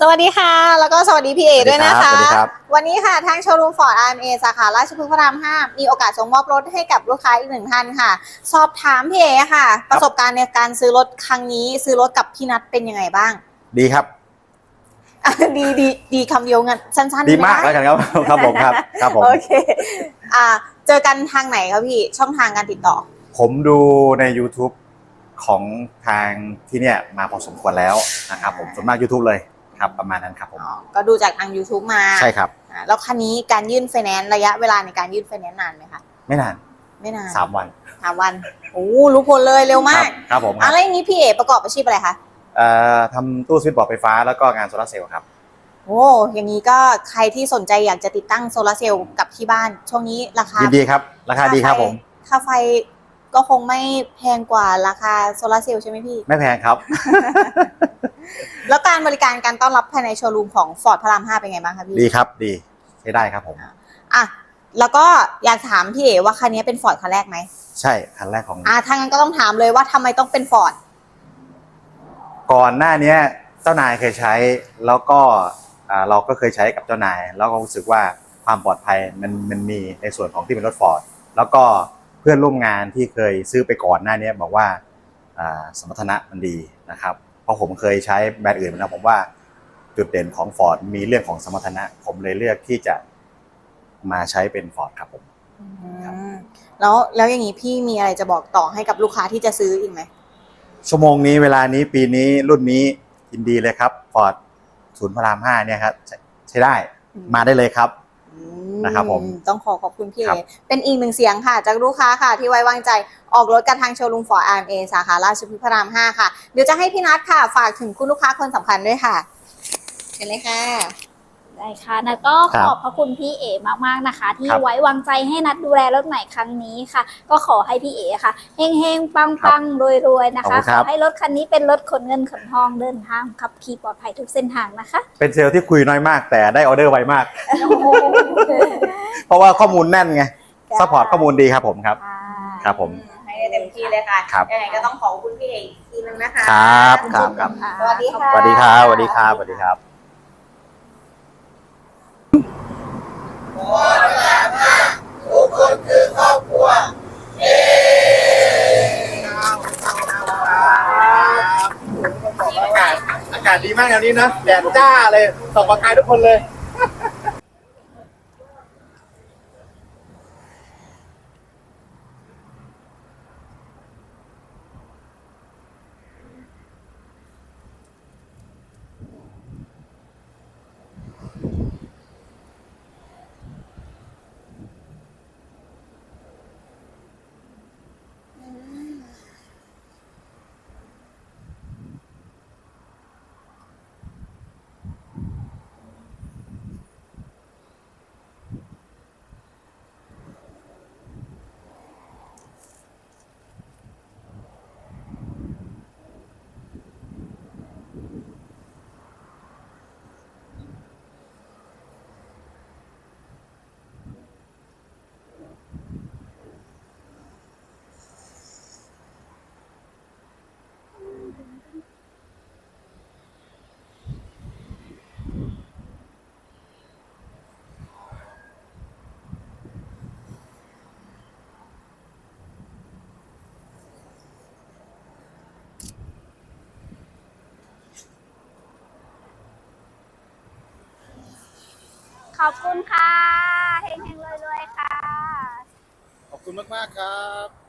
สวัสดีค่ะ แล้วก็สวัสดีพี่เอด้วยนะคะสวัสดีครับวันนี้ค่ะทางโชว์รูมฟอร์ด RMA สาขาราชพฤกษ์พระราม5มีโอกาสส่งมอบรถให้กับลูกค้าอีกหนึ่งท่านค่ะ สอบถามพี่เอค่ะ ประสบการณ์ในการซื้อรถครั้งนี้ ซื้อรถกับพี่นัทเป็นยังไงบ้าง ดีครับอะดีดีดีคำเดียวกันสั้นๆดีมากไแล้วกันครับครับผมครับครับผมโอเคอ่าเจอกันทางไหนครับพี่ช่องทางการติดต่อ ผมดูใน YouTube ของทางที่เนี่ยมาพอสมควรแล้วนะครับผมส่วนมาก YouTube เลย ครับประมาณนั้นครับผมอ๋อก็ดูจากทาง YouTube มาใช่ครับ อ่าแล้วคันนี้การยื่นไฟแนนซ์ระยะเวลาในการยื่นไฟแนนซ์นานไหมคะ ไม่นานไม่นานสามวันสามวันโอ้รู้ผลเลยเร็วมากครับครับผมคอะรับไรนี้พี่เอประกอบอาชีพอะไรคะเอ่อทำตู้สวิตช์บอร์ดไฟฟ้าแล้วก็งานโซลาร์เซลล์ครับ โอ้อย่างนี้ก็ใครที่สนใจอยากจะติดตั้งโซลาร์เซลล์กับที่บ้าน ช่วงนี้ราคายินดีครับ ราคาดีครับผม ค่าไฟก็คงไม่แพงกว่าราคาโซลาร์เซลล์ใช่ไหมพี่ ไม่แพงครับ แล้วการบริการการต้อนรับภายในโชว์รูมของฟอร์ดพระราม5เป็นไงบ้างคะพี่ดีครับดีใช้ได้ครับผม อะแล้วก็อยากถามพี่เอว่าคันนี้เป็นฟอร์ดคันแรกไหมใช่คันแรกของ อะถ้างั้นก็ต้องถามเลยว่าทำไมต้องเป็นฟอร์ดก่อนหน้าเนี้ยเจ้านายเคยใช้แล้วก็อ่าเราก็เคยใช้กับเจ้านาย แล้วก็รู้สึกว่าความปลอดภัยมันมันมีในส่วนของที่เป็นรถฟอร์ดแล้วก็เพื่อนร่วมงานที่เคยซื้อไปก่อนหน้าเนี้ยบอกว่าอ่าสมรรถนะมันดีนะครับเพ ราะผมเคยใช้แบรนด์อื่นมาแล้วผมว่าจุดเด่นของ Ford มีเรื่องของสมรรถนะ ผมเลยเลือกที่จะมาใช้เป็น Ford ครับผม ครับอืมแล้วแล้วอย่างนี้พี่มีอะไรจะบอกต่อให้กับลูกค้าที่จะซื้ออีกไหม ชั่วโมงนี้เวลานี้ปีนี้รุ่นนี้ยินดีเลยครับ Ford ศูนย์พระรามห้าเนี่ยครับใช้ใช้ได้มาได้เลยครับอืม นะครับผมต้องขอขอบคุณพี่ครัเอบเป็นอีกหนึ่งเสียงค่ะ จากลูกค้าค่ะ ที่ไว้วางใจออกรถกันทางโชว์รูมฟอร์ดอาร์เอสาขาราชพฤกษ์พระราม 5 ค่ะ เดี๋ยวจะให้พี่นัทค่ะ ฝากถึงคุณลูกค้าคนสำคัญด้วยค่ะเชิญเลยค่ะ ได้ค่ะนัดก็ครัขบอบพระคุณพี่เอมากๆนะคะ ที่ครับไว้วางใจให้นัดดูแลรถใหม่ครั้งนี้ค่ะ ก็ขอให้พี่เอค่ะเฮงๆ ปังๆรวยๆนะขอบคะคุณครับขอให้รถคันนี้เป็นรถขนเงินขนทองเดินทางขับขี่ปลอดภัยทุกเส้นทางนะคะ เป็นเซลล์ที่คุยน้อยมาก แต่ได้ออเดอร์ไวมาก เพราะว่าข้อมูลแน่นไงจ้าซัพพอร์ตข้อมูลดีครับผมครับ ครับผม ให้ได้เต็มที่เลยค่ะครับ ยังไงก็ต้องขอบคุณพี่เอกอีกทีนึงนะคะ ครับครับครับ สวัสดีค่ะ สวัสดีครับสวัสดีครับสวัสดีครับ อากาศ อากาศดีมากแถวนี้นะแดดจ้าเลยส่องประกายทุกคนเลย ขอบคุณค่ะเฮงๆรวยๆค่ะ ขอบคุณมาก ๆ ครับ